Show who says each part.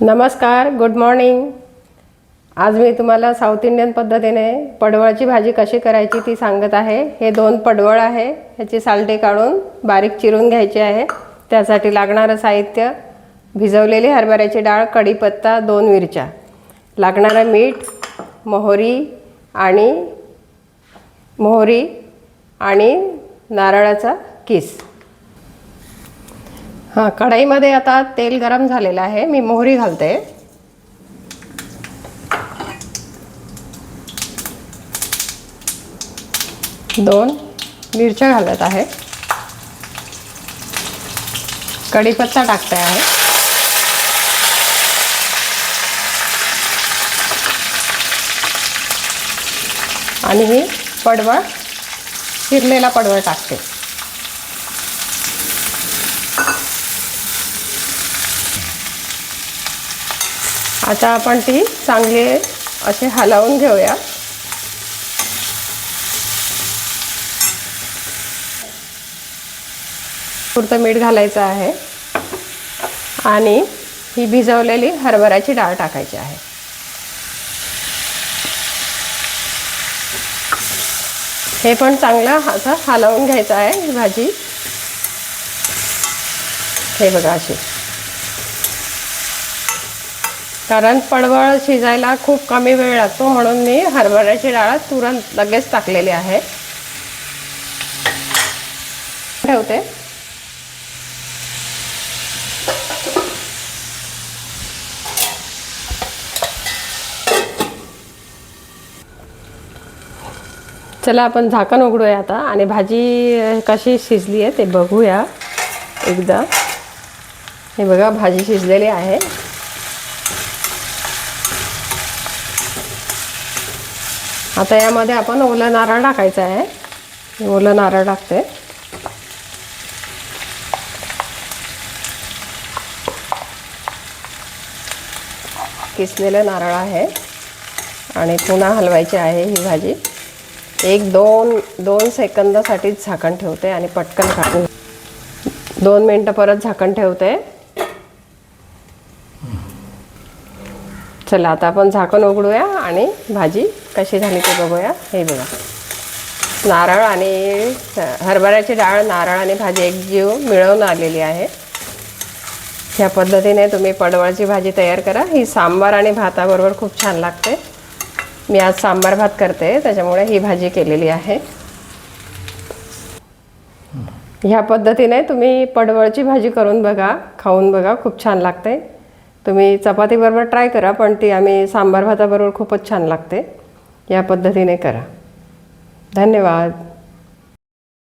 Speaker 1: नमस्कार good morning आज मी तुम्हाला साऊथ इंडियन पद्धतीने पडवळाची भाजी कशी करायची ती सांगत आहे. हे दोन पडवळ आहे ह्याची सालटे काढून बारीक चिरून घ्यायची आहे. त्यासाठी लागणारं साहित्य भिजवलेली हरभऱ्याची डाळ कढीपत्ता दोन मिरच्या. लागणारं मीठ मोहरी आणि मोहरी आणि नारळाचा किस. हां कढईमध्ये आता तेल गरम झालेलं आहे. मी मोहरी घालते. दोन मिरच्या घालत आहे. कढीपत्ता टाकते आहे. आणि ही पडवळ चिरलेला पडवळ टाकते. आता आपण ती चांगली असे हलवून घेऊया. पुरतं मीठ घालायचं आहे. आणि ही भिजवलेली हरभऱ्याची डाळ टाकायची आहे. हे पण चांगलं असं हलवून घ्यायचं आहे भाजी. हे बघा अशी. कारण पडवळ शिजायला खूप कमी वेळ लागतो म्हणून मी हरभऱ्याची डाळ तुरंत लगेच टाकलेली आहे. ठेवते. चला आपण झाकण उघडूया आता. आणि भाजी कशी शिजली आहे ते बघूया एकदा. हे बघा भाजी शिजलेली आहे. आता यामध्ये आपण ओलं नारळ टाकायचं आहे. ओलं नारळ टाकते. किसलेलं नारळ आहे. आणि पुन्हा हलवायची आहे ही भाजी. एक दोन दोन सेकंदासाठीच झाकण ठेवते आणि पटकन काढून. दोन मिनटं परत झाकण ठेवते. चला आता आपण झाकण उघडूया आणि भाजी कशी झाली ते बघूया. हे बघा. नारळ आणि हरभऱ्याची डाळ नारळ आणि भाजी एकजीव मिळवून आलेली आहे. ह्या पद्धतीने तुम्ही पडवळची भाजी तयार करा. ही सांबार आणि भाताबरोबर खूप छान लागते. मी आज सांबार भात करते त्याच्यामुळे ही भाजी केलेली आहे. ह्या पद्धतीने तुम्ही पडवळची भाजी करून बघा खाऊन बघा खूप छान लागते. तुम्ही चपातीबरोबर ट्राय करा पण ती आम्ही सांबार भाताबरोबर खूपच छान लागते. या पद्धतीने करा. धन्यवाद.